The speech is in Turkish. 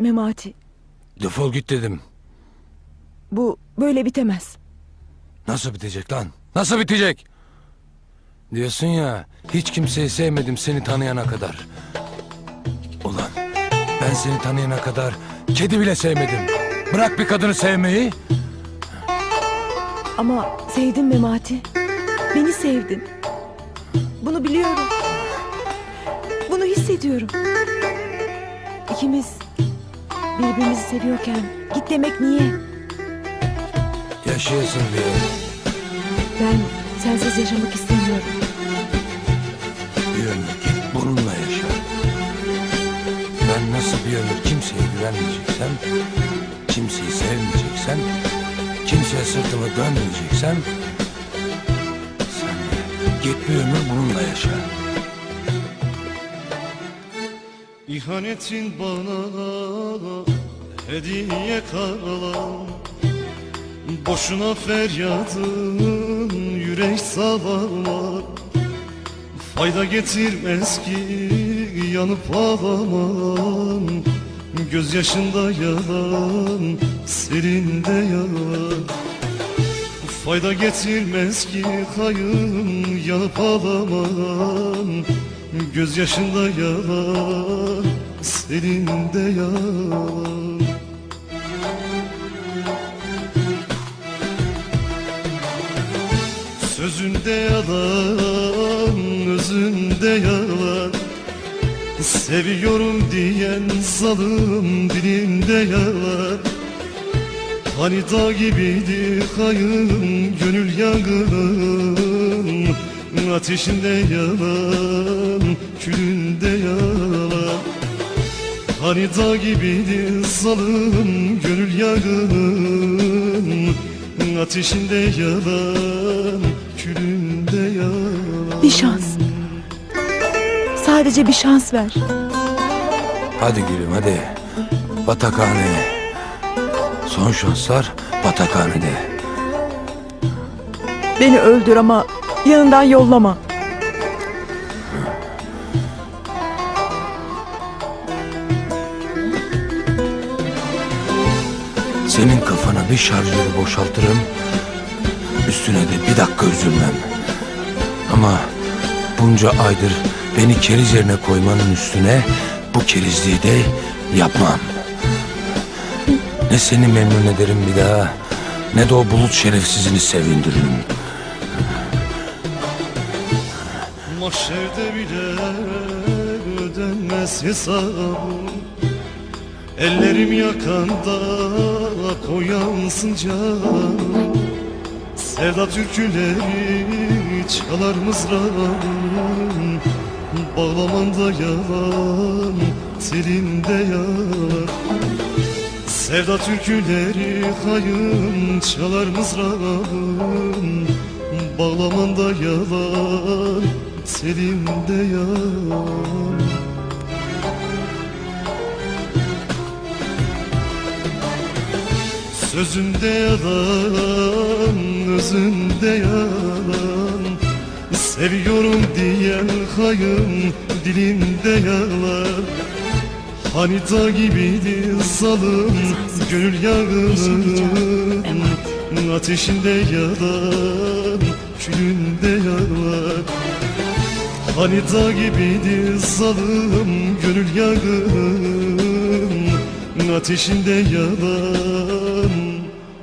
Memati. Defol git dedim. Bu böyle bitemez. Nasıl bitecek lan? Nasıl bitecek? Diyorsun ya hiç kimseyi sevmedim seni tanıyana kadar. Ulan ben seni tanıyana kadar kedi bile sevmedim. Bırak bir kadını sevmeyi. Ama sevdin Memati. Beni sevdin. Bunu biliyorum. Bunu hissediyorum. İkimiz birbirimizi seviyorken git demek niye? Yaşayasın diye. Ben sensiz yaşamak istemiyorum. Bir ömür git bununla yaşa. Ben nasıl bir ömür kimseye güvenmeyeceksem, kimseyi sevmeyeceksem, kimseye sırtımı dönmeyeceksem, sen de git bir ömür bununla yaşa. İhanetin bana hediye kalan Boşuna feryadın yürek salarlar Fayda getirmez ki yanıp ağlaman. Gözyaşında yalan, serinde yalan. Fayda getirmez ki kayın yanıp ağlaman Gözyaşında yalan, serinde yalan. Sözünde yalan, özünde yalan. Seviyorum diyen zalim dilinde yalan. Hani dağ gibiydi kayın gönül yangın Ateşinde yalan, külünde yalan Hani dağ gibiydi zalim gönül yangın Ateşinde yalan, külünde yalan Bir şans. Sadece bir şans ver. Hadi gülüm hadi. Batakhaneye. Son şanslar batakhanede. Beni öldür ama yanından yollama. Senin kafana bir şarjörü boşaltırım. Üstüne de bir dakika üzülmem. Ama bunca aydır beni keriz yerine koymanın üstüne bu kerizliği de yapmam. Ne seni memnun ederim bir daha ne de o bulut şerefsizini sevindiririm. Mahşerde bile ödenmez hesabım. Ellerim yakanda koyansın can Sevda türküleri çalar mızrağım. Bağlamanda yalan, telinde yalan. Sevda türküleri hayın çalar mızrağım. Bağlamanda yalan, telinde yalan Sözünde yalan, özünde yalan. Seviyorum diyen hayın dilinde yalan. Hani dağ gibiydi zalim gönül yangının Ateşinde yalan, külünde yalan Hani dağ gibiydi zalim gönül yangının Ateşinde yalan,